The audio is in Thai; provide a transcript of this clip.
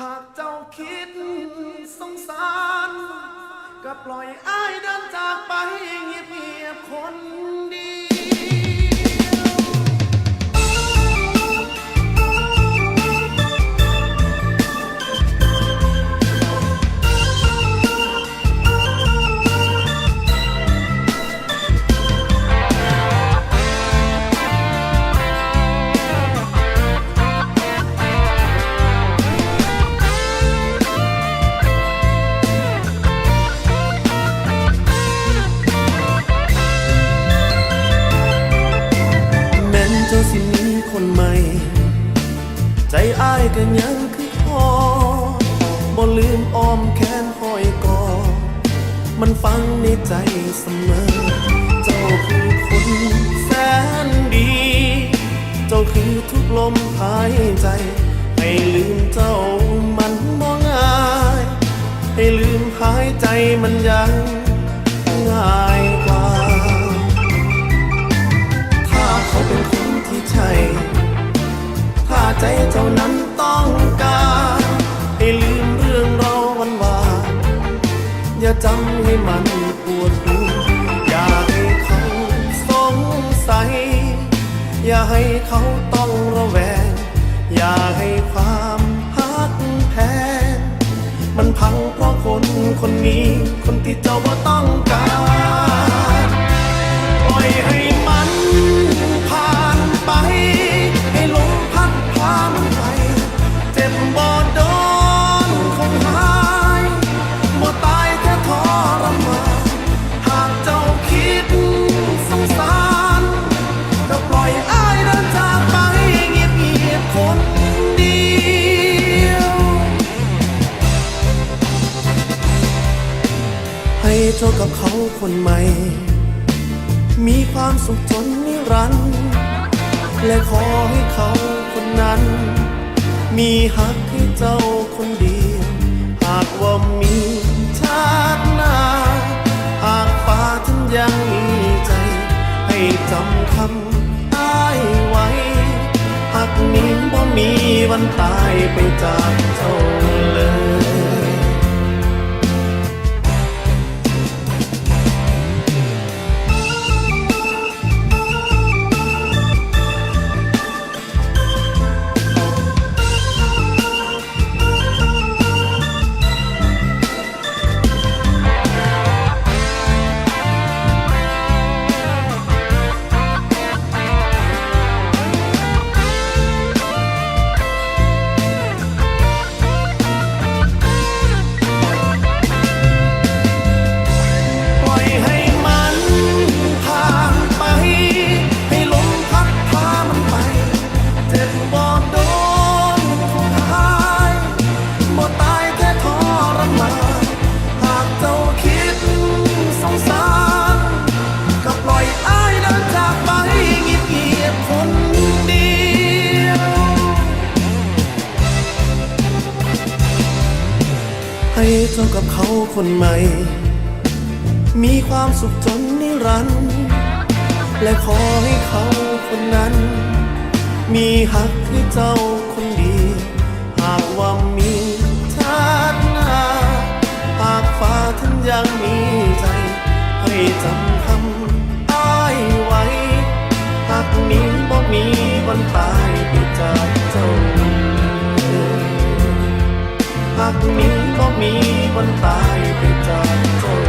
หากเจ้าคิดสงสาร ก็ปล่อยอ้ายเดินจากไปเงียบๆคนเดียบคนดี เจ้าสิมีคนใหม่ ใจอ้ายก็ยังคือพอบ่ลืมอ้อมแขนคอยกอดมันฟังในใจเสมอ เจ้าคือคนแสนดี เจ้าคือทุกลมหายใจ ให้ลืมเจ้ามันบ่ง่าย ให้ลืมหายใจมันยัง อย่าให้เขาต้องระแวง อย่าให้ความพักแพงมันพังเพราะคนคนนี้ คนที่เจ้าบ่ต้องการปล่อยให้ กับเขาคนใหม่ มีความสุขจนนิรันดร์และขอให้เขาคนนั้น มีหักให้เจ้าคนเดียวหากว่ามีชาติหน้า หากฟ้าท่านยังมีใจ ให้จำคำอ้ายไว้หากนี้บ่มีวันตายไปจากเจ้า เจ้ากับเขาคนใหม่ มีความสุขจนนิรันดร์และขอให้เขาคนนั้น มีหักให้เจ้าคนดี หากว่ามีชาติหน้าหากฟ้าท่านยังมีใจ ให้จำคำอ้ายไว้ หากนี้บ่มีวันตายไปจากเจ้าหากนี้ ก็มีวันตายไปจากคน